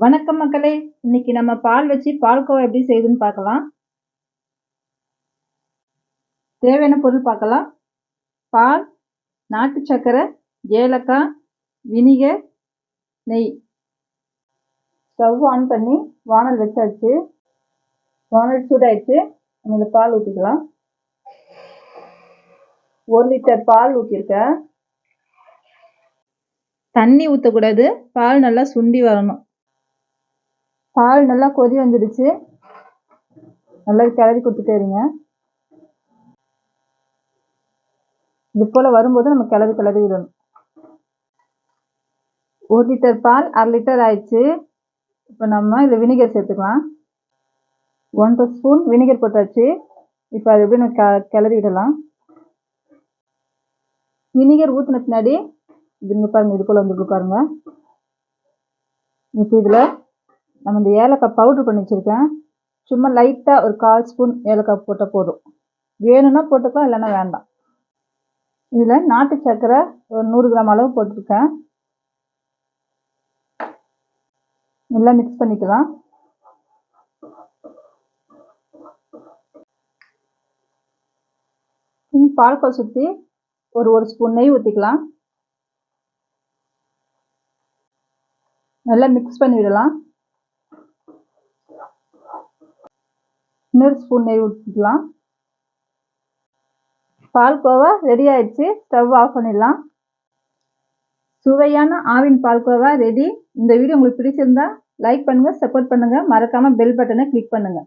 வணக்கம் மக்களே. இன்னைக்கு நம்ம பால் வச்சு பால்கோவா எப்படி செய்யுதுன்னு பார்க்கலாம். தேவையான பொருள் பார்க்கலாம். பால் நாட்டு சர்க்கரை ஏலக்காய் வினிகர் நெய். ஸ்டவ் ஆன் பண்ணி வானல் வச்சாச்சு. வானல் சூடாயிடுச்சு. நம்ம இந்த பால் ஊற்றிக்கலாம் ஒரு லிட்டர் பால் ஊற்றிருக்கேன் தண்ணி ஊற்றக்கூடாது பால் நல்லா சுண்டி வரணும். பால் நல்லா கொதி வந்துடுச்சு. நல்லா கிளறி கொடுத்துட்டே இருங்க இது போல் வரும்போது நம்ம கிளறி கிளறி விடணும். ஒரு லிட்டர் பால் அரை லிட்டர் ஆயிடுச்சு. இப்போ நம்ம இதில் வினிகர் சேர்த்துக்கலாம். ஒன்றரை ஸ்பூன் வினிகர் போட்டாச்சு. இப்போ அது எப்படி நம்ம கிளறி விடலாம். வினிகர் ஊற்றின பின்னாடி இது பாருங்கள் இது போல் வந்துருக்கு பாருங்கள் இப்போ இதில் நம்ம இந்த ஏலக்காய் பவுட்ரு பண்ணி வச்சுருக்கேன். சும்மா லைட்டாக ஒரு கால் ஸ்பூன் ஏலக்காய் போட்டால் போதும். வேணும்னா போட்டுக்கலாம் இல்லைன்னா வேண்டாம். இதில் நாட்டு சர்க்கரை ஒரு நூறு கிராம் அளவு போட்டிருக்கேன். நல்லா மிக்ஸ் பண்ணிக்கலாம். பால்கோவா சுற்றி ஒரு ஒரு ஸ்பூன் நெய் ஊற்றிக்கலாம் நல்லா மிக்ஸ் பண்ணி விடலாம் இன்னொரு ஸ்பூன் நெய் ஊற்றிக்கலாம் பால்கோவா ரெடி ஆயிடுச்சு. ஸ்டவ் ஆஃப் பண்ணிடலாம். சுவையான ஆவின் பால்கோவா ரெடி இந்த வீடியோ உங்களுக்கு பிடிச்சிருந்தா லைக் பண்ணுங்கள் சப்போர்ட் பண்ணுங்கள் மறக்காமல் பெல் பட்டனை கிளிக் பண்ணுங்கள்